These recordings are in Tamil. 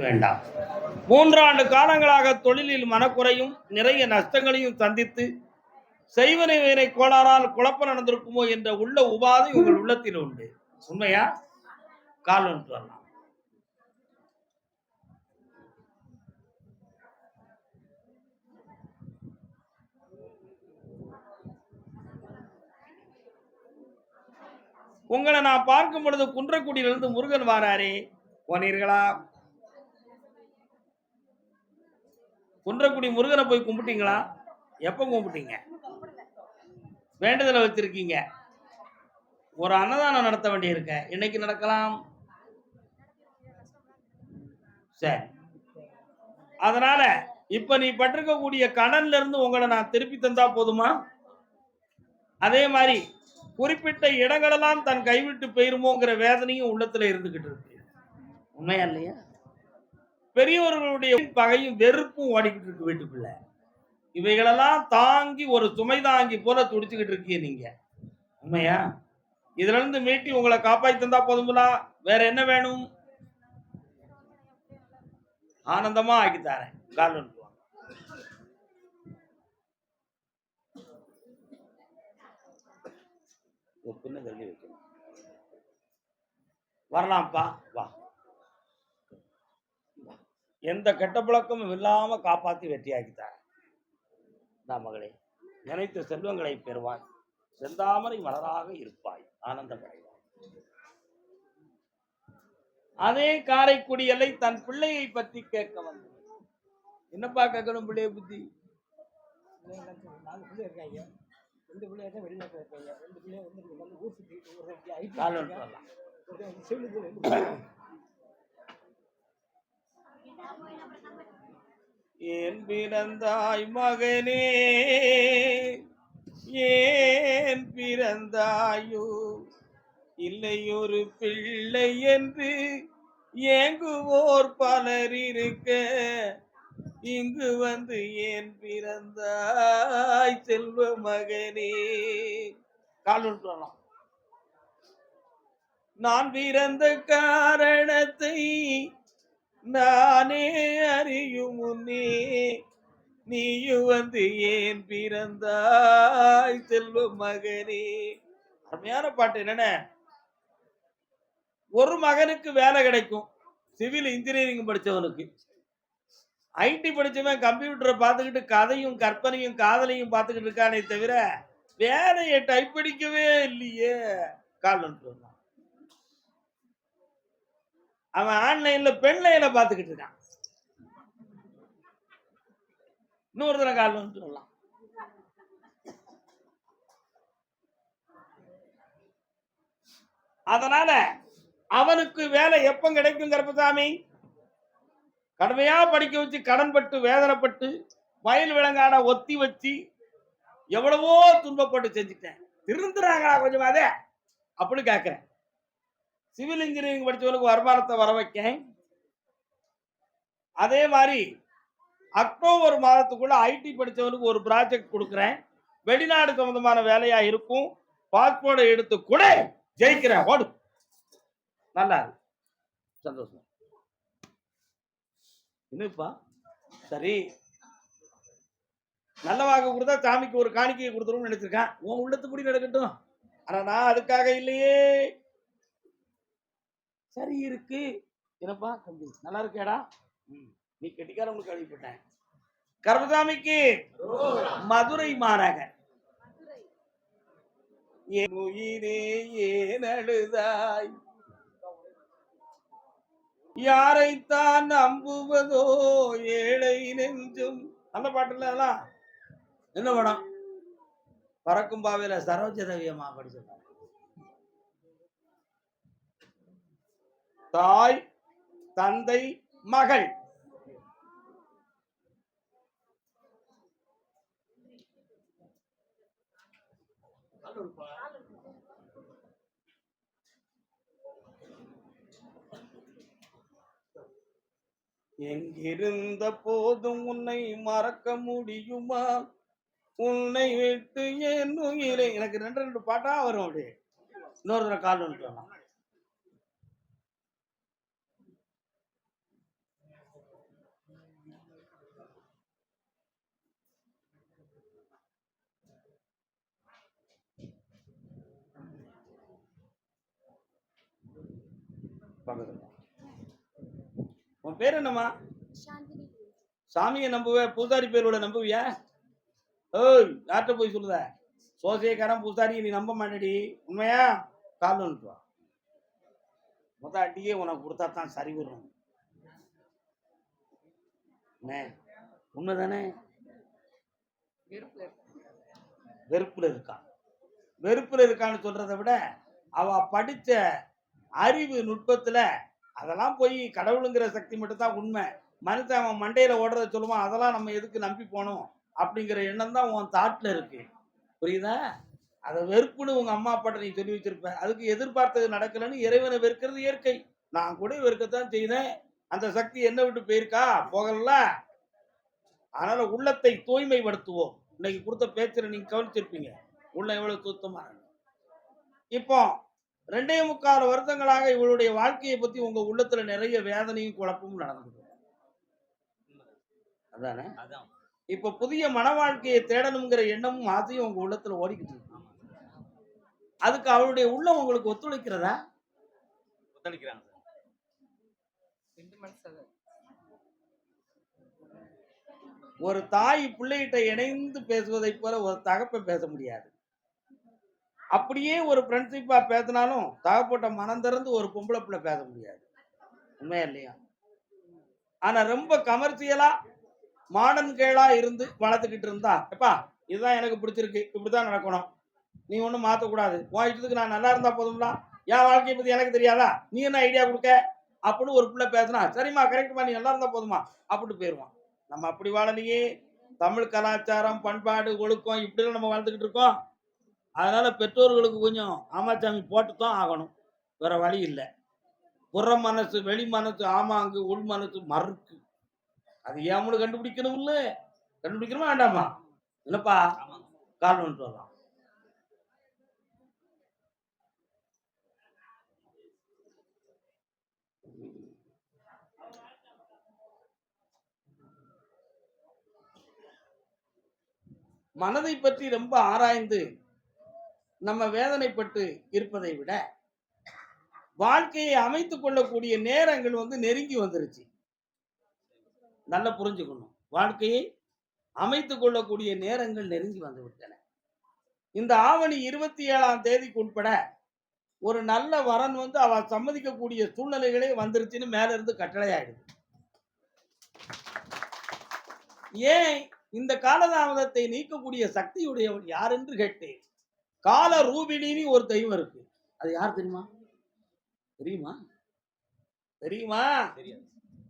வேண்டாம். மூன்றாண்டு காலங்களாக தொழிலில் மனக்குறையும் நிறைய நஷ்டங்களையும் சந்தித்து செய்வனை வேலை கோளாறால் குழப்பம் நடந்திருக்குமோ என்ற உள்ள உபாதை உங்கள் உள்ளத்தில் உண்டு. உண்மையா? கால் ஒன்று வரலாம். உங்களை நான் பார்க்கும் பொழுது குன்றக்குடியிலிருந்து முருகன் வாராரே. போனீர்களா? குன்றக்குடி முருகனை போய் கும்பிட்டீங்களா? எப்போ கும்பிட்டீங்க? வேண்டுதலை வச்சிருக்கீங்க ஒரு அன்னதானம் நடத்த வேண்டியிருக்க. இன்னைக்கு நடக்கலாம். சரி. அதனால இப்ப நீ பட்டிருக்கக்கூடிய கடன்ல இருந்து உங்களை நான் திருப்பி தந்தா போதுமா? அதே மாதிரி குறிப்பிட்ட இடங்களெல்லாம் தன் கைவிட்டு போயிருமோங்கிற வேதனையும் உள்ளத்துல இருந்துகிட்டு இருக்கு. உண்மையா இல்லையா? பெரியவர்களுடைய பகையும் வெறுப்பும் ஓடிக்கிட்டு இருக்கு வீட்டுக்குள்ள. இவைகளெல்லாம் தாங்கி ஒரு சுமை தாங்கி போல துடிச்சுக்கிட்டு இருக்கீங்க நீங்க. உண்மையா? இதுல இருந்து மீட்டி உங்களை காப்பாத்தி தந்தா போதுங்களா? வேற என்ன வேணும்? ஆனந்தமா ஆக்கி தரேன். கார்டன் ஒன்று வைக்கணும். வரலாம்ப்பா. வா. எந்த கெட்ட பழக்கமும் இல்லாம காப்பாத்தி வெற்றியாக்கித்தார். நான் மகளே நினைத்த செல்வங்களை பெறுவாய். செந்தாமரை மலராக இருப்பாய். ஆனந்தம் அடைவாய் அதே காரைக்குடி எல்லை தன் பிள்ளையை பற்றி கேட்க வந்தது என்னப்பா கேட்கணும் பிள்ளைய புத்தி? ரெண்டு பிள்ளை தான் வெளிநாட்டில் இருக்காங்க ரெண்டு பிள்ளை வந்து வந்து ஊர் சுற்றிட்டு ஐடி கால் ஒன்று வரலாம் ஒரு வந்து சிவிலுக்கு ரெண்டு பிள்ளை. ஏன் பிறந்தாய் மகனே ஏன் பிறந்தாயோ? இல்லை ஒரு பிள்ளை என்று ஏங்குவோர் பலர் இருக்க இங்கு வந்து ஏன் பிறந்தாய் செல்வ மகனே? கால் நான் பிறந்த காரணத்தை நானே அறியும் முன்னே நீயும் வந்து ஏன் பிறந்தாய் செல்வ மகனே? அருமையான பாட்டு என்னென்ன? ஒரு மகனுக்கு வேலை கிடைக்கும். Civil engineering படிச்சவனுக்கு. ஐடி படிச்சவன் கம்ப்யூட்டரை பார்த்துக்கிட்டு கதையும் கற்பனையும் காதலையும் பார்த்துக்கிட்டு இருக்கானே தவிர வேலையை டைப் அடிக்கவே இல்லையே. கால் ஒன்று அவன் ஆன்லைன்ல பெண் லைனை பார்த்துக்கிட்டு இருக்கான் இன்னொரு தடவை கால் வந்து சொல்லலாம். அதனால அவனுக்கு வேலை எப்ப கிடைக்கும் கருப்பசாமி கடுமையா படிக்க வச்சு கடன்பட்டு வேதனைப்பட்டு வயல் விலங்காட ஒத்தி வச்சு எவ்வளவோ துன்பப்பட்டு செஞ்சுட்டேன். திருந்துறாங்களா கொஞ்சமாதே அப்படின்னு அப்படி கேட்கிறேன் சிவில் இன்ஜினியரிங் படிச்சவனுக்கு வருமானத்தை வர வைக்கேன். அதே மாதிரி அக்டோபர் மாதத்துக்குள்ள ஐடி படிச்சவனுக்கு ஒரு ப்ராஜெக்ட் கொடுக்குறேன். வெளிநாடு சம்பந்தமான வேலையா இருக்கும். பாஸ்போர்ட்டை எடுத்து கூட ஜெயிக்கிறேன் ஓடு நல்லா சந்தோஷம். என்னப்பா? சரி. நல்ல வாக்கு கொடுத்தா சாமிக்கு ஒரு காணிக்கையை கொடுத்துருவோம்னு நினைச்சிருக்கேன். உன் உள்ளத்துப்படி நடக்கட்டும். ஆனா நான் அதுக்காக இல்லையே. சரி இருக்கு. என்னப்பா? தம்பி நல்லா இருக்கேடா ம், நீ கெட்டிக்காரவனுக்கு கேள்விப்பட்டேன். கர்மசாமிக்கு மதுரை மாநகர். என் உயிரே ஏன் அழுதாய்? யாரைத்தான் நம்புவதோ ஏழை நெஞ்சும்? அந்த பாட்டுல அதெல்லாம். என்ன படம்? பறக்கும் பாவையில சரோஜதவியமா படிச்சிருக்காங்க தாய் தந்தை மகள். எங்கிருந்த போதும் உன்னை மறக்க முடியுமா? உன்னை விட்டு என் உயிரை எனக்கு ரெண்டு ரெண்டு பாட்டா வரும் அப்படியே. இன்னொரு தடவை கால் வந்துட்டு வரலாம் பக்கத்துல உன் பேர் என்னம்மா? சாமியை நம்புவ பூசாரி பேரோட நம்புவியா? ஏய் யார்கிட்ட போய் சொல்லுத? சோசியக்காரன் பூசாரி நீ நம்ப மாட்டேடி. உண்மையா? கால் வந்துட்டு முத அடியே உனக்கு கொடுத்தா தான் சரி வரும். உண்மைதானே? வெறுப்புல இருக்கு. வெறுப்புல இருக்கான் வெறுப்புல இருக்கான்னு சொல்றதை விட அவ படிச்ச அறிவு நுட்பத்துல அதெல்லாம் போய் கடவுளுங்கிற சக்தி மட்டும் தான் உண்மை. மனுஷன் அவன் மண்டையில ஓடுறத சொல்லுவான் அதெல்லாம் நம்ம எதுக்கு நம்பி போகணும் அப்படிங்கிற எண்ணம் தான் உன் தாட்ல இருக்கு. புரியுதா? அதை வெறுப்புன்னு உங்க அம்மா அப்பாட்ட நீ சொல்லி வச்சிருப்ப. அதுக்கு எதிர்பார்த்தது நடக்கலைன்னு இறைவனை வெறுக்கிறது இயற்கை. நான் கூட வெறுக்கத்தான் செய்தேன். அந்த சக்தி என்ன விட்டு போயிருக்கா? போகல. அதனால உள்ளத்தை தூய்மைப்படுத்துவோம். இன்னைக்கு கொடுத்த பேச்சில் நீங்க கவனிச்சிருப்பீங்க. உள்ள எவ்வளவு சுத்தமா இப்போ ரெண்டே முக்கால் வருடங்களாக இவளுடைய வாழ்க்கையை பத்தி உங்க உள்ளத்துல நிறைய வேதனையும் குழப்பமும் நடந்துட்டு இருக்கு. அதானே? அதான். இப்ப புதிய மன வாழ்க்கையை தேடணுங்கிற எண்ணமும் ஆசையும் உங்க உள்ளத்துல ஓடிக்கிட்டு இருக்கு. அதுக்கு அவளுடைய உள்ளம் உங்களுக்கு ஒத்துழைக்கிறதா? ஒத்துழைக்கிறாங்க ஒரு தாய் பிள்ளைகிட்ட இணைந்து பேசுவதைப் போல ஒரு தகப்பன் பேச முடியாது. அப்படியே ஒரு ஃப்ரெண்ட்ஷிப்பா பேசினாலும் தகப்பட்ட மனம் திறந்து ஒரு பொம்பளை பிள்ளை பேச முடியாது. உண்மையா இல்லையா? ஆனா ரொம்ப கமர்ஷியலாக மாடர்ன் கேளா இருந்து வளர்த்துக்கிட்டு இருந்தா எப்பா இதுதான் எனக்கு பிடிச்சிருக்கு இப்படிதான் நடக்கணும். நீ ஒன்றும் மாற்றக்கூடாது உன் இஷ்டத்துக்கு நான் நல்லா இருந்தா போதும்ல என் வாழ்க்கையை பத்தி எனக்கு தெரியாதா? நீ என்ன ஐடியா கொடுக்க? அப்படின்னு ஒரு பிள்ளை பேசினா சரிம்மா கரெக்டுமா நீ நல்லா இருந்தா போதுமா அப்படின்னு போயிடுவான் நம்ம அப்படி வாழலையே. தமிழ் கலாச்சாரம் பண்பாடு ஒழுக்கம் இப்படிலாம் நம்ம வாழ்ந்துக்கிட்டு இருக்கோம். அதனால பெற்றோர்களுக்கு கொஞ்சம் ஆமாச்சாமி போட்டு தான் ஆகணும். வேற வழி இல்லை. புற மனசு வெளி மனசு ஆமாங்கு உள் மனசு மறுக்கு. அது ஏமுன்னு கண்டுபிடிக்கணும் இல்லை கண்டுபிடிக்கணுமா வேண்டாமா? என்னப்பா? கால் காரணம் வந்துட்டு வரலாம். மனதை பற்றி ரொம்ப ஆராய்ந்து நம்ம வேதனைப்பட்டு இருப்பதை விட வாழ்க்கையை அமைத்து கொள்ளக்கூடிய நேரங்கள் வந்து நெருங்கி வந்துருச்சு. நல்லா புரிஞ்சுக்கணும். வாழ்க்கையை அமைத்து கொள்ளக்கூடிய நேரங்கள் நெருங்கி வந்து விட்டன. இந்த ஆவணி இருபத்தி ஏழாம் தேதிக்கு உட்பட ஒரு நல்ல வரன் வந்து அவ சம்மதிக்கக்கூடிய சூழ்நிலைகளே வந்துருச்சுன்னு மேல இருந்து கட்டளையாயிடுது. ஏன் இந்த காலதாமதத்தை நீக்கக்கூடிய சக்தியுடையவன் யார் என்று கேட்டேன்? கால ரூபிணின்னு ஒரு தெய்வம் இருக்கு. அது யார் தெரியுமா? தெரியுமா? தெரியுமா?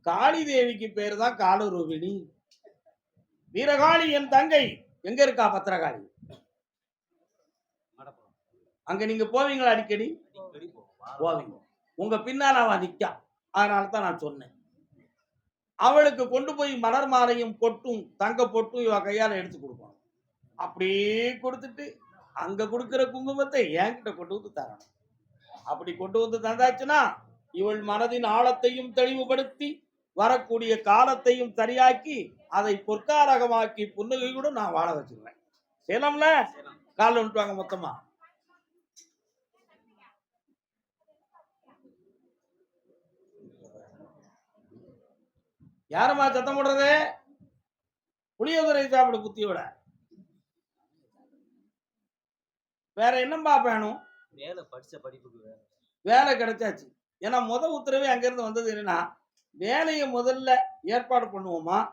காளி தேவிக்கு பேர் தான் காலரூபிணி வீரகாளி என் தங்கை. எங்க இருக்கா பத்திரகாளி? அங்க நீங்க போவீங்களா அடிக்கடி? போவீங்க. உங்க பின்னால அவ நிக்கா. அதனால தான் நான் சொன்னேன். அவளுக்கு கொண்டு போய் மலர் மாலையும் பொட்டும் தங்க பொட்டும் இவ கையால எடுத்து கொடுக்கணும். அப்படியே கொடுத்துட்டு அங்க கொடுக்கிற குங்குமத்தை என்கிட்ட கொண்டு வந்து தரணும். அப்படி கொண்டு வந்து தந்தாச்சுன்னா இவள் மனதின் ஆழத்தையும் தெளிவுபடுத்தி வரக்கூடிய காலத்தையும் சரியாக்கி அதை பொற்காரகமாக்கி புன்னகையுடன் நான் வாழ வச்சிருவேன். சேலம்ல சேலம். காலில் விட்டுவாங்க மொத்தமா. யாரம்மா சத்தம் போடுறது? புளியோதரை சாப்பிடு புத்தியோட. வேற என்னம்பா வேணும் வேலை படிச்ச படிப்புக்கு வேலை வேலை கிடைச்சாச்சு. ஏன்னா முத உத்தரவே அங்கிருந்து வந்தது என்னன்னா வேலையை முதல்ல ஏற்பாடு பண்ணுவோமா?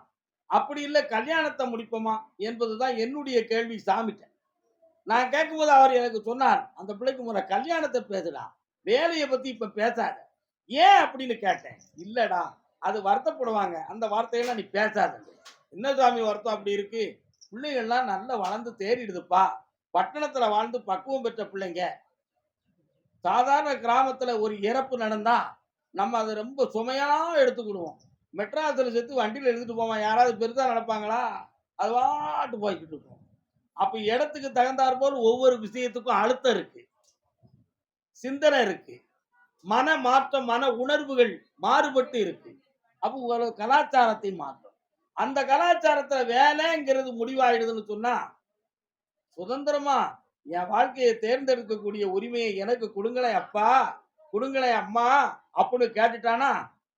அப்படி இல்லை கல்யாணத்தை முடிப்போமா? என்பதுதான் என்னுடைய கேள்வி சாமிட்ட நான் கேட்கும்போது அவர் எனக்கு சொன்னார் அந்த பிள்ளைக்கு முறை கல்யாணத்தை பேசுடா. வேலையை பத்தி இப்ப பேசாத. ஏன்? அப்படின்னு கேட்டேன். இல்லடா அது வருத்தப்படுவாங்க. அந்த வார்த்தையெல்லாம் நீ பேசாத. என்ன சாமி வருத்தம் அப்படி இருக்கு? பிள்ளைகள்லாம் நல்லா வளர்ந்து தேறிடுதுப்பா. பட்டணத்துல வாழ்ந்து பக்குவம் பெற்ற பிள்ளைங்க சாதாரண கிராமத்துல ஒரு இறப்பு நடந்தா நம்ம அதை ரொம்ப சுமையா எடுத்துக்கிடுவோம். மெட்ராஸில் செத்து வண்டியில் எடுத்துட்டு போவோம்? யாராவது பெருசா நடப்பாங்களா? அது வாட்டு போய்கிட்டு இருக்கும். அப்ப இடத்துக்கு தகுந்தாற் போல் ஒவ்வொரு விஷயத்துக்கும் அழுத்தம் இருக்கு. சிந்தனை இருக்கு. மன மாற்றம் மன உணர்வுகள் மாறுபட்டு இருக்கு. அப்போ ஒரு கலாச்சாரத்தை மாற்றம். அந்த கலாச்சாரத்தில் வேலைங்கிறது முடிவாயிடுதுன்னு சொன்னா சுதந்திரமா என் வாழ்க்கையை தேர்ந்தெடுக்கக்கூடிய உரிமையை எனக்கு கொடுங்களேன் அப்பா. கொடுங்களேன் அம்மா அப்படின்னு கேட்டுட்டானா?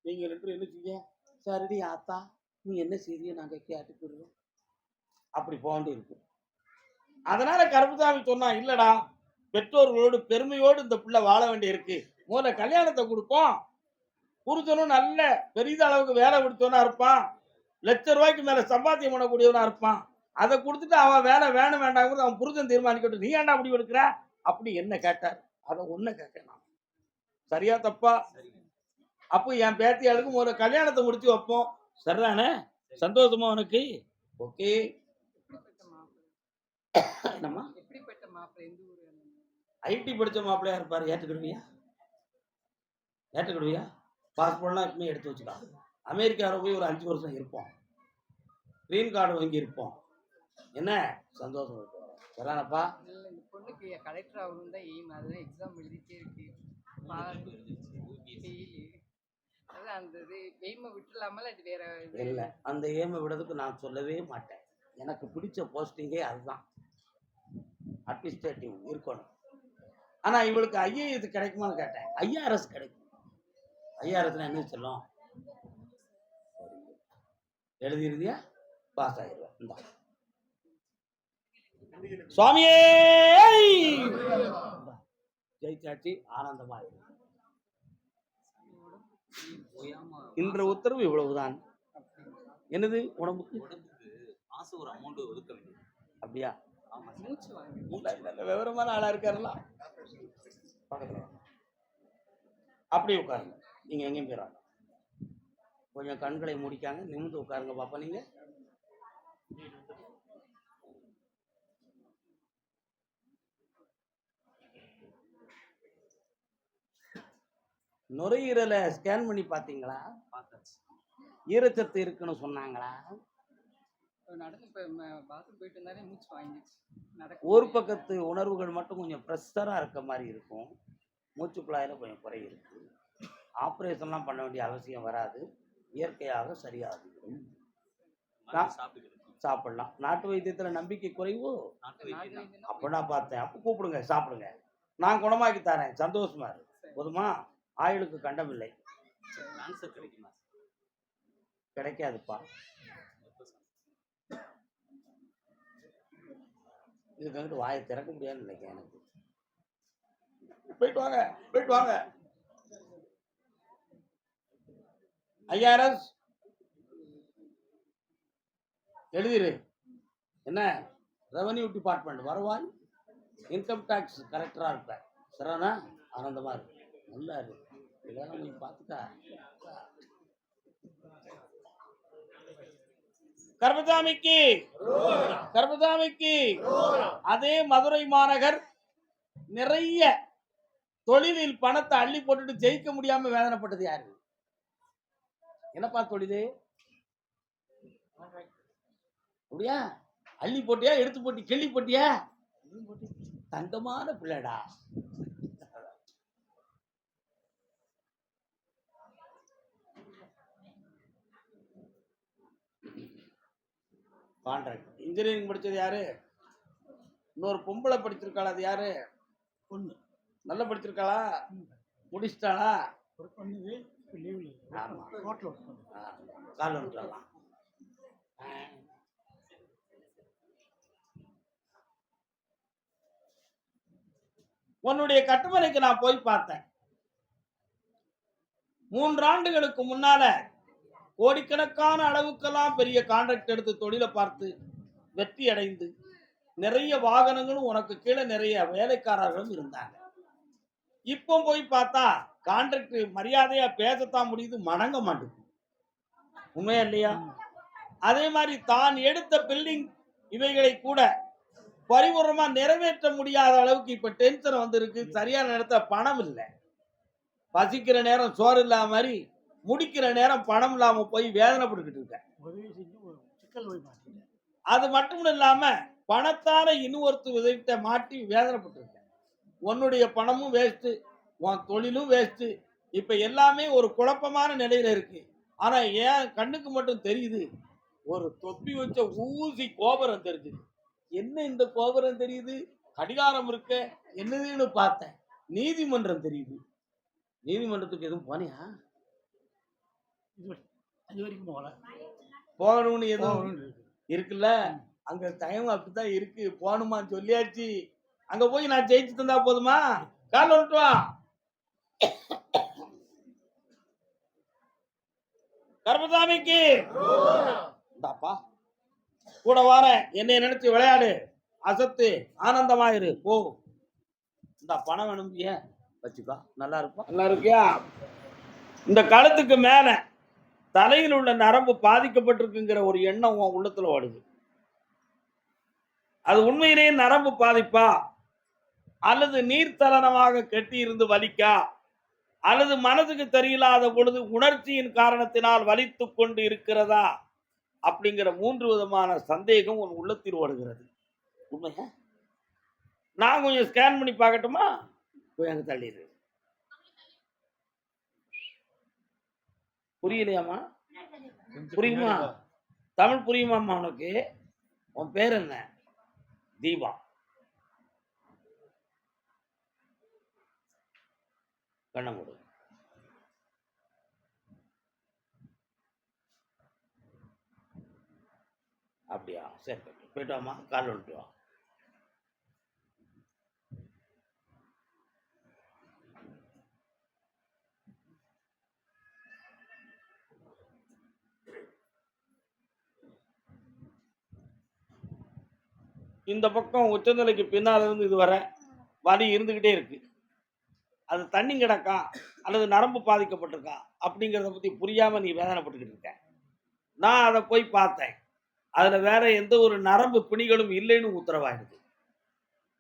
நீங்க ரெண்டு என்ன செய்ய சரிடி ஆத்தா நீ என்ன செய்தியை நாங்க கேட்டுக்கிடுவோம் அப்படி போண்டு இருக்கு. அதனால கருப்புசாமி சொன்னா இல்லடா பெற்றோர்களோடு பெருமையோடு இந்த பிள்ளை வாழ வேண்டி இருக்கு முதல்ல கல்யாணத்தை கொடுப்போம். புருஷனும் நல்ல பெரிய அளவுக்கு வேலை கொடுத்தவனா இருப்பான். லட்ச ரூபாய்க்கு மேல சம்பாத்தியம் பண்ணக்கூடியவனா இருப்பான். அதை கொடுத்துட்டு அவன் வேலை வேணும் வேண்டாங்கிறது அவன் புருஷன் தீர்மானிக்கட்டும். நீ ஏன்டா அப்படி எடுக்கிற? அப்படி என்ன கேட்டார்? அதை ஒன்ன கேட்கணும் சரியா தப்பா? அப்போ என் பேத்தியாளுக்கு முதல்ல கல்யாணத்தை முடிச்சு வைப்போம். சரிதானே? சந்தோஷமா உனக்கு? ஓகே. ஐடி படிச்ச மாப்பிள்ளையா இருப்பாரு ஏற்றுக்கிடுவியா? ஏற்றுக்கிடுவியா? பாஸ்போர்ட்லாம் எப்பவுமே எடுத்து வச்சுக்கலாம். அமெரிக்காவில் போய் ஒரு அஞ்சு வருஷம் இருப்போம். க்ரீன் கார்டு வாங்கி இருப்போம் என்ன? சந்தோஷம் இல்லை இந்த பொண்ணுக்கு கலெக்டர் ஆகணும் தான் எய்ம் அதுதான் எக்ஸாம் எழுதிட்டே இருக்கு. அந்த இது எய்மை விட்டுலாமல அது வேற இல்லை அந்த ஏமை விடுறதுக்கு நான் சொல்லவே மாட்டேன். எனக்கு பிடிச்ச போஸ்டிங்கே அதுதான். அட்மினிஸ்ட்ரேட்டிவ் இருக்கணும். ஆனால் இவளுக்கு ஐஏஎஸ் கிடைக்குமான்னு கேட்டேன். ஐஆர்எஸ் கிடைக்கும். ஐஆர்எஸ்ல என்ன சொல்லும்? எழுதிருந்தியா? பாஸ் ஆயிடுவேன் இந்தா. சுவாமியே! ஜெயிச்சாச்சு ஆனந்தமா இன்ற உத்தரவு இவ்வளவுதான். என்னது? உடம்புக்கு? உடம்புக்கு மாசம் ஒரு அமௌண்ட் ஒதுக்க வேண்டியது. அப்படியா? விவரமான ஆளா வாங்க. அப்படியே உட்காருங்க. நீங்க எங்கேயும் போயிடாங்க கொஞ்சம் கண்களை முடிக்காங்க. நிமிர்ந்து உட்காருங்க பாப்பா நீங்க. நுரையீரலை ஸ்கேன் பண்ணி பார்த்தீங்களா? பார்த்தாச்சு. ஈரச்சத்து இருக்குன்னு சொன்னாங்களா? ஒரு. பக்கத்து உணர்வுகள் மட்டும் கொஞ்சம் ப்ரெஷராக இருக்க மாதிரி இருக்கும். மூச்சு குழாயில் கொஞ்சம் குறை இருக்கு ஆப்ரேஷன்லாம் பண்ண வேண்டிய அவசியம் வராது. இயற்கையாக சரியாகும் சாப்பிடலாம். நாட்டு வைத்தியத்தில் நம்பிக்கை குறைவோ? அப்போ நான் பார்த்தேன். அப்போ கூப்பிடுங்க சாப்பிடுங்க. நான் குணமாக்கி தரேன். சந்தோஷமா இரு. சரி. போதுமா? ஆயுளுக்கு கண்டமில்லை. கிடைக்குமா? கிடைக்காதுப்பா? இதுக்கு அங்கிட்டு வாயை திறக்க முடியாதுன்னு நினைக்கிறேன் எனக்கு. போயிட்டு வாங்க போயிட்டு வாங்க. ஐஆர்எஸ் எழுதிரு. என்ன? ரெவன்யூ டிபார்ட்மெண்ட் வருவாய். இன்கம் டேக்ஸ் கரெக்டராக இருப்பேன். சரிண்ணா ஆனந்தமாக இருக்கு. நல்லா இருக்கு. கல்யாணம் நீ பார்த்துக்கா. கர்மதாமிக்கு கர்மதாமிக்கு அதே மதுரை மாநகர் நிறைய தொழிலில் பணத்தை அள்ளி போட்டுட்டு ஜெயிக்க முடியாம வேதனைப்பட்டது யாரு? என்னப்பா தொழிலு? அப்படியா? அள்ளி போட்டியா? எடுத்து போட்டி கிள்ளி போட்டியா? தங்கமான பிள்ளைடா. கான்ட்ராக்ட் இன்ஜினியரிங் படிச்சது யாரு? இன்னொரு பொம்பளை படிச்சிருக்காளா? அது யாரு? பொண்ணு. நல்லா படிச்சிருக்காளா? முடிச்சிட்டாளா? லீவில். ஹோட்டல் கால் வந்துடலாம் உன்னுடைய கட்டுமனைக்கு நான் போய் பார்த்தேன். மூன்று ஆண்டுகளுக்கு முன்னால கோடிக்கணக்கான அளவுக்கெல்லாம் பெரிய கான்ட்ராக்ட் எடுத்து தொழிலை பார்த்து வெற்றி அடைந்து நிறைய வாகனங்களும் உனக்கு கீழே நிறைய வேலைக்காரர்களும் இருந்தாங்க. இப்போ போய் பார்த்தா கான்ட்ராக்ட் மரியாதையா பேசத்தான் முடியுது மணங்க மாட்டேங்குது உண்மையா இல்லையா? அதே மாதிரி தான் எடுத்த பில்டிங் இவைகளை கூட பரிபூர்ணமா நிறைவேற்ற முடியாத அளவுக்கு இப்ப டென்ஷன் வந்திருக்கு. சரியான நேரத்துல பணம் இல்லை. பசிக்கிற நேரம் சோறு இல்லாத மாதிரி முடிக்கிற நேரம் பணம் இல்லாம போய் வேதனைப்பட்டுக்கிட்டு இருக்கேன். அது மட்டும் இல்லாம பணத்தால இன்னொருத்த விதத்தை மாட்டி வேதனைப்பட்டிருக்கேன். உன்னுடைய பணமும் வேஸ்ட்டு உன் தொழிலும் வேஸ்ட்டு இப்ப எல்லாமே ஒரு குழப்பமான நிலையில இருக்கு. ஆனா ஏன் கண்ணுக்கு மட்டும் தெரியுது ஒரு தொப்பி வச்ச ஊசி கோபுரம் தெரிஞ்சுது. என்ன இந்த கோபுரம் தெரியுது? கடிகாரம் இருக்க என்னதுன்னு பார்த்தேன். நீதிமன்றம் தெரியுது. நீதிமன்றத்துக்கு எதுவும் போனியா? அது வரைக்கும் போகல. போகணும்னு எதுவும். இருக்குல்ல? அங்க டைம் அப்படித்தான் இருக்கு. போகணுமான்னு சொல்லியாச்சு. அங்க போய் நான் ஜெயிச்சு தந்தா போதுமா? கால் வந்துட்டு வா. கர்மசாமிக்கு இந்தாப்பா. கூட வாரேன் என்னை நினைச்சு விளையாடு. அசத்து. ஆனந்தமாயிரு. போ. இந்த பணம் வேணும்பிய வச்சுக்கோ. நல்லா இருப்பா. நல்லா இருக்கியா? இந்த கழுத்துக்கு மேல. தலையில் உள்ள நரம்பு பாதிக்கப்பட்டிருக்குங்கிற ஒரு எண்ணம் உன் உள்ளத்துல ஓடுது. அது உண்மையிலேயே நரம்பு பாதிப்பா? அல்லது நீர்த்தலனமாக கெட்டி இருந்து வலிக்கா? அல்லது மனதுக்கு தெரியலாத பொழுது உணர்ச்சியின் காரணத்தினால் வலித்து கொண்டு இருக்கிறதா? அப்படிங்கிற மூன்று விதமான சந்தேகம் உன் உள்ளத்தில் ஓடுகிறது. உண்மையா? நான் கொஞ்சம் ஸ்கேன் பண்ணி பார்க்கட்டுமா? போய் அங்க தள்ளிடு புரியலையாம்மா? புரியுமா? தமிழ் புரியுமாம்மா உனக்கு? உன் பேர் என்ன? தீபா. கண்ணம் கொடு அப்படியா? சரி போயிட்டு வாமா கால் வந்துட்டு வா. இந்த பக்கம் உச்சந்தலைக்கு பின்னால் இருந்து இது வர வலி இருந்துக்கிட்டே இருக்குது அது தண்ணி கிடக்கா அல்லது நரம்பு பாதிக்கப்பட்டிருக்கா அப்படிங்கிறத பற்றி புரியாமல் நீ வேதனைப்பட்டுக்கிட்டு இருக்க. நான் அதை போய் பார்த்தேன். அதில் வேற எந்த ஒரு நரம்பு பிணிகளும் இல்லைன்னு உத்தரவாயிடுது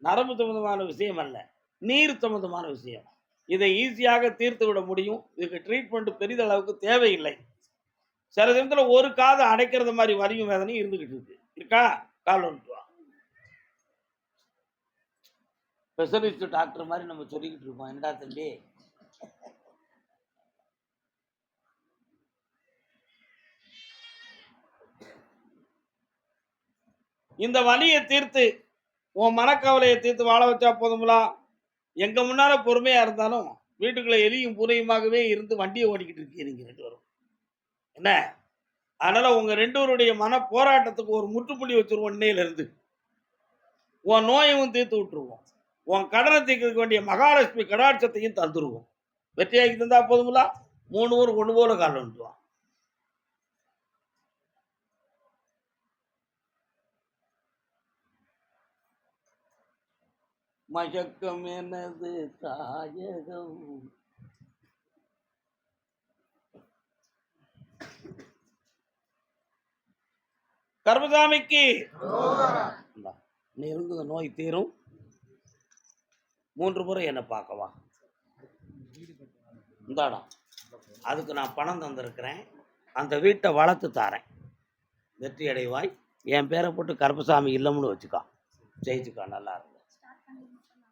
நரம்பு சம்மந்தமான விஷயம் அல்ல நீர் சம்மந்தமான விஷயம். இதை ஈஸியாக தீர்த்து விட முடியும். இதுக்கு ட்ரீட்மெண்ட் பெரிதளவுக்கு தேவையில்லை. சில தினத்தில் ஒரு காதை அடைக்கிறது மாதிரி வலியும் வேதனையும் இருந்துக்கிட்டு இருக்கு. இருக்கா? கால் வந்துட்டு வா ஸ்பெஷலிஸ்ட் டாக்டர் மாதிரி நம்ம சொல்லிக்கிட்டு இருக்கோம். என்னடா தம்பி? இந்த வலியை தீர்த்து உன் மனக்கவலையை தீர்த்து வாழ வச்சா போதுங்களா எங்க முன்னால பொறுமையா இருந்தாலும் வீட்டுக்குள்ள எலியும் பூனையுமாகவே இருந்து வண்டியை ஓடிக்கிட்டு இருக்கீங்க ரெண்டு வரும் என்ன? அதனால உங்க ரெண்டுவருடைய மன போராட்டத்துக்கு ஒரு முற்றுப்புள்ளி வச்சிருவோம் இன்னையில இருந்து உன் நோயவும் தீர்த்து விட்டுருவோம். உன் கடனை தீர்க்க வேண்டிய மகாலட்சுமி கடாட்சத்தையும் தந்துருவோம். வெற்றியாக்கி தந்தா போதுங்களா மூணு ஊர் ஒன்று போல கால் வந்துடுவான் மயக்கம் எனது தாயகம். கர்மசாமிக்கு. நீ இருந்தது நோய் தீரும். மூன்று முறை என்னை பார்க்கவா? இந்தாடா. அதுக்கு நான் பணம் தந்திருக்கிறேன். அந்த வீட்டை வளர்த்து தாரேன். வெற்றி அடைவாய் என் பேரை போட்டு கருப்பசாமி இல்லம்னு வச்சுக்கா. ஜெயிச்சுக்கா நல்லா இருக்கு.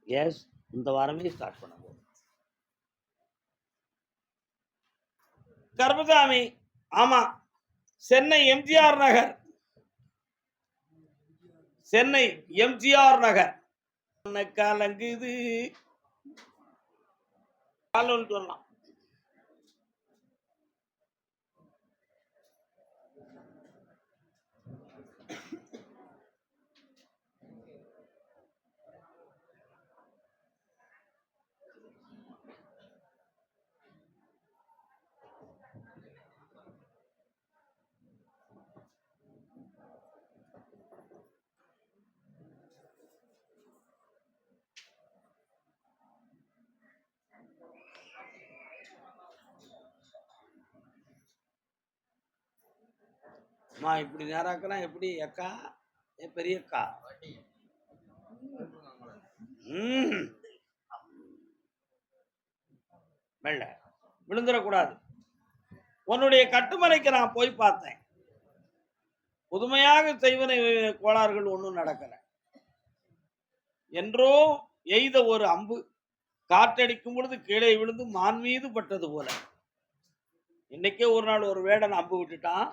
எஸ் இந்த வாரமே ஸ்டார்ட் பண்ண போதும் கருப்பசாமி ஆமா. சென்னை எம்ஜிஆர் நகர். சென்னை எம்ஜிஆர் நகர். கலங்குது. காலோல் சொல்லலாம் அம்மா இப்படி நேராக்கலாம் எப்படி? அக்கா? ஏ பெரிய அக்கா மெல்ல. விழுந்துடக்கூடாது. உன்னுடைய கட்டுமனைக்கு நான் போய் பார்த்தேன். புதுமையாக செய்வன கோளாறுகள் ஒன்றும் நடக்கல. என்றோ எய்த ஒரு அம்பு காற்றடிக்கும் பொழுது கீழே விழுந்து மான் மீது பட்டது போல. இன்னைக்கே ஒரு நாள் ஒரு வேடன் அம்பு விட்டுட்டான்.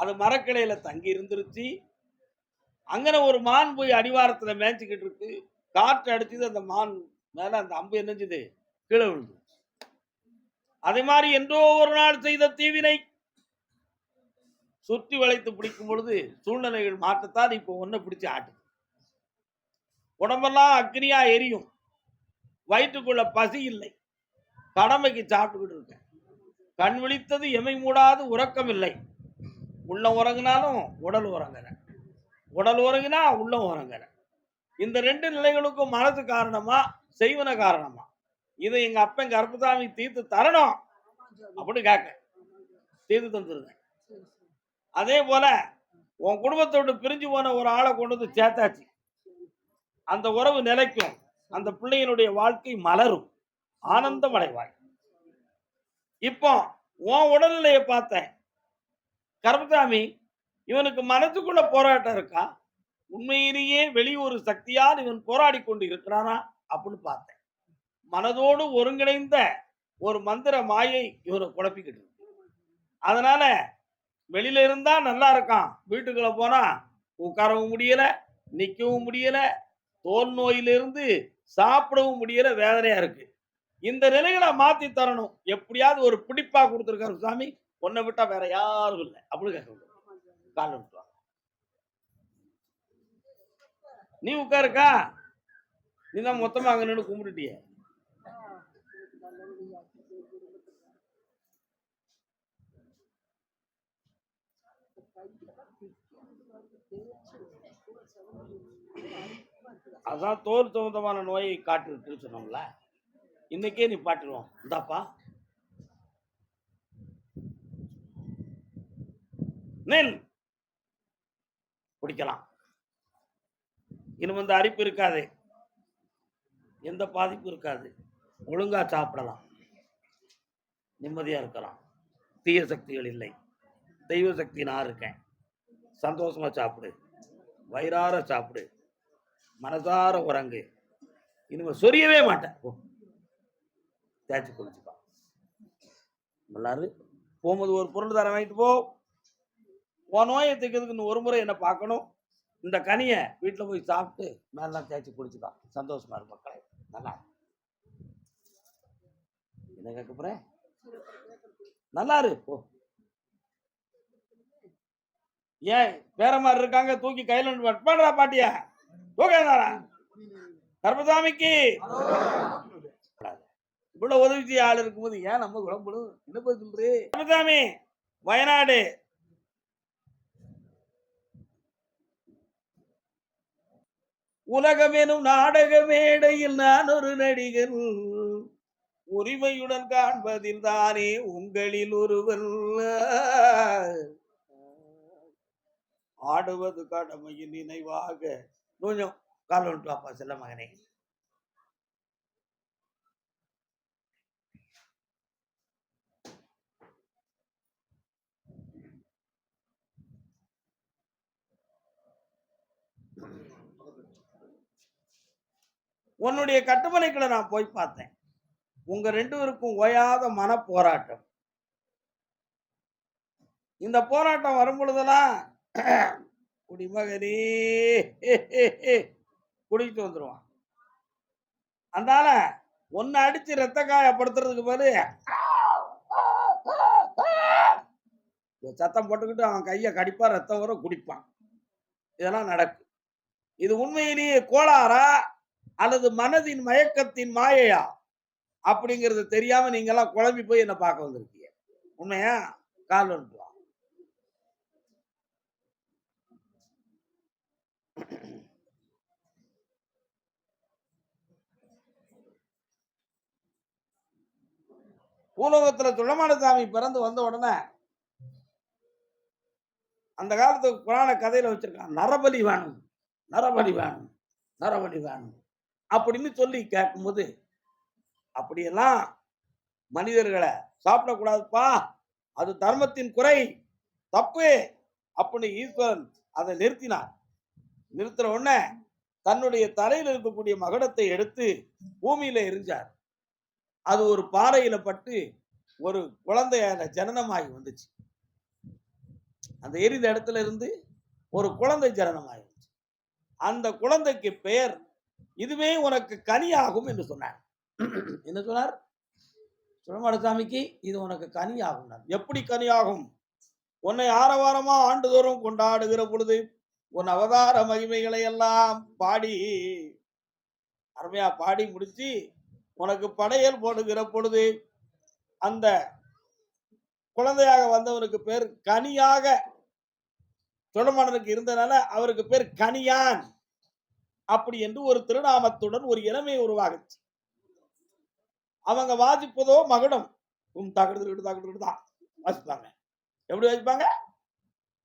அது மரக்கிளையில தங்கி இருந்துருச்சு. அங்கே ஒரு மான் போய் அடிவாரத்தில் மேய்ச்சிக்கிட்டு இருக்கு. காற்று அடிச்சது அந்த மான் மேலே அந்த அம்பு என்னஞ்சுது கீழே விழுந்து அதே மாதிரி என்றோ ஒரு நாள் செய்த தீவினை. சுற்றி வளைத்து பிடிக்கும் பொழுது சூழ்நிலைகள் மாற்றத்தான் இப்போ ஒன்றை பிடிச்சி ஆட்டுது. உடம்பெல்லாம் அக்னியா எரியும். வயிற்றுக்குள்ள பசி இல்லை. கடமைக்கு சாப்பிட்டுக்கிட்டு இருக்கேன். கண் விழித்தது எமை மூடாது உறக்கம் இல்லை. உள்ள உறங்கினாலும் உடல் உறங்குறேன் உடல் உறங்கினா உள்ள உறங்குறேன் இந்த ரெண்டு நிலைகளுக்கும் மனது காரணமா செய்வன காரணமா? இதை எங்க அப்பன் கருப்பசாமி தீர்த்து தரணும் அப்படின்னு கேட்க. தீர்த்து தந்துருங்க அதே போல உன் குடும்பத்தோடு பிரிஞ்சு போன ஒரு ஆளை கொண்டு வந்து சேர்த்தாச்சு. அந்த உறவு நிலைக்கும் அந்த பிள்ளையினுடைய வாழ்க்கை மலரும். ஆனந்தம் அடைவாய் இப்போ உன் உடல்நிலையை பார்த்தேன். கருப்பசாமி இவனுக்கு மனசுக்குள்ள போராட்டம் இருக்கா? உண்மையிலேயே வெளியூர் சக்தியால் இவன் போராடி கொண்டு இருக்கிறானா அப்படின்னு பார்த்தேன். மனதோடு ஒருங்கிணைந்த ஒரு மந்திர மாயை இவரை குழப்பிக்கிட்டு இருக்கு. அதனால வெளியில இருந்தா நல்லா இருக்கான். வீட்டுக்குள்ள போனா உட்காரவும் முடியல நிக்கவும் முடியல தோல் நோயிலிருந்து சாப்பிடவும் முடியல வேதனையா இருக்கு. இந்த நிலைகளை மாத்தி தரணும். எப்படியாவது ஒரு பிடிப்பா கொடுத்துருக்காரு சாமி உன்னை விட்டா வேற யாரும் இல்லை. அப்படி கேட்க கால் விட்டுருவாங்க. நீ உட்காருக்கா? நீ தான் மொத்தமா அங்க நின்று கும்பிட்டுட்டிய. அதான் தோல் சம்பந்தமான நோயை காட்டுட்டு சொன்னோம்ல. இன்னைக்கே நீ பாட்டுருவோம். இந்தாப்பா. நெல் குடிக்கலாம். இனிமே இந்த அரிப்பு இருக்காது. எந்த பாதிப்பும் இருக்காது. ஒழுங்கா சாப்பிடலாம். நிம்மதியா இருக்கலாம். தீய சக்திகள் இல்லை. தெய்வ சக்தி நான் இருக்கேன். சந்தோஷமா சாப்பிடு. வயிறார சாப்பிடு. மனசார உறங்கு. இனிமே சொரியவே மாட்டேன். தேய்ச்சி குளிச்சுப்பா எல்லாரும் போகும்போது ஒரு பொருள் தர வாங்கிட்டு போ. உன் நோயை தைக்கிறதுக்கு ஒரு முறை என்ன பார்க்கணும். இந்த கனியை வீட்டில் போய் சாப்பிட்டு மேலாம் தேய்ச்சி குளிச்சுக்கா. சந்தோஷமா இரு மக்களை. நல்லா என்ன கேட்க போறேன் நல்லா இரு போ. ஏன் வேற மாதிரி இருக்காங்க தூக்கி கையில பண்ணுறா பாட்டியா. தூக்காதாரா கர்பசாமிக்கு இவ்வளவு உதவி செய்ய ஆள் இருக்கும்போது ஏன் நம்ம குழம்புடும் என்ன போய் சொல்றே கர்பசாமி வயநாடு. உலகமெனும் நாடக மேடையில் நான் ஒரு நடிகன். உரிமையுடன் காண்பதில் தானே உங்களில் ஒருவன். ஆடுவது கடமையின் நினைவாக. கொஞ்சம் கால் வந்துட்டு வாப்பா செல்ல மகனே. உன்னுடைய கட்டுமனைக்குள்ள நான் போய் பார்த்தேன். உங்க ரெண்டு பேருக்கும் ஓயாத மன போராட்டம் இந்த போராட்டம் வரும் பொழுதெல்லாம் குடிமகனே குடிக்கிட்டு வந்துடுவான் அதனால ஒன்னு அடிச்சு ரத்த காயப்படுத்துறதுக்கு பாரு சத்தம் போட்டுக்கிட்டு அவன் கையை கடிப்பா ரத்தம் வரும் குடிப்பான். இதெல்லாம் நடக்கும். இது உண்மையிலேயே கோளாறா? அல்லது மனதின் மயக்கத்தின் மாயையா? அப்படிங்கிறது தெரியாம நீங்க எல்லாம் குழம்பி போய் என்ன பார்க்க வந்திருக்கீங்க. உண்மையா? கால் அனுப்புவா பூலோகத்துல துளமான சாமி பிறந்து வந்த உடனே அந்த காலத்து புராண கதையில வச்சிருக்கான் நரபலி வேணும் நரபலி வேணும் நரபலி வேணும். அப்படின்னு சொல்லி கேட்கும்போது அப்படியெல்லாம் மனிதர்களை சாப்பிடக்கூடாதுப்பா. அது தர்மத்தின் குறை. தப்பு. அப்படின்னு ஈஸ்வரன் அதை நிறுத்தினார். நிறுத்துற உடனே தன்னுடைய தலையில் இருக்கக்கூடிய மகடத்தை எடுத்து பூமியில எரிஞ்சார். அது ஒரு பாறையில பட்டு ஒரு குழந்தையான ஜனனமாகி வந்துச்சு. அந்த எரிந்த இடத்துல இருந்து ஒரு குழந்தை ஜனனமாகி வந்துச்சு. அந்த குழந்தைக்கு பெயர் இதுவே உனக்கு கனியாகும் என்று சொன்னார். என்ன சொன்னார்? சுழமடசாமிக்கு இது உனக்கு கனியாகும் எப்படி கனியாகும்? உன்னை ஆரவாரமா ஆண்டுதோறும் கொண்டாடுகிற பொழுது உன் அவதார மகிமைகளை எல்லாம் பாடி அருமையா பாடி முடிச்சு உனக்கு படையல் போடுகிற பொழுது அந்த குழந்தையாக வந்தவனுக்கு பேர் கனியாக. சுடமாடனுக்கு இருந்தனால அவருக்கு பேர் கனியான். அப்படி என்று ஒரு திருநாமத்துடன் ஒரு இளமை உருவாகுச்சு. அவங்க வாசிப்பதோ மகுடம். உம் தாக்கிட்டு தாக்கிட்டு தான் வாசிப்பாங்க. எப்படி வாசிப்பாங்க?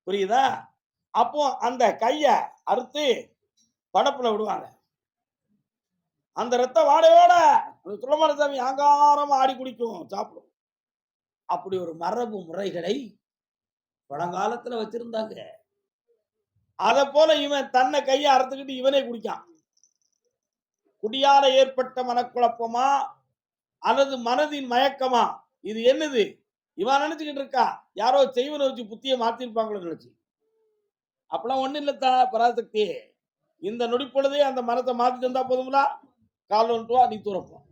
புரியுதா? அப்போ அந்த கைய அறுத்து படப்புல விடுவாங்க. அந்த ரத்த வாடையோட அந்த துளமர சாமி அங்காரம் ஆடி குடிக்கும் சாப்பிடும். அப்படி ஒரு மரபு முறைகளை பழங்காலத்துல வச்சிருந்தாங்க. அத போல இவன் தன்னை கையை அறுத்துக்கிட்டு இவனே குடிக்கான். குடியால ஏற்பட்ட மனக்குழப்பமா? அல்லது மனதின் மயக்கமா? இது என்னது? இவன் நினைச்சுக்கிட்டு இருக்கா? யாரோ செய்வனை வச்சு புத்திய மாத்திருப்பாங்களோ நினைச்சு. அப்பெல்லாம் ஒண்ணு இல்லத்தா பராசக்தி? இந்த நொடிப்பொழுதே அந்த மனத்தை மாத்தி தந்தா போதுங்களா? கால் ஒன்று ரூபா நீ தூரப்போம்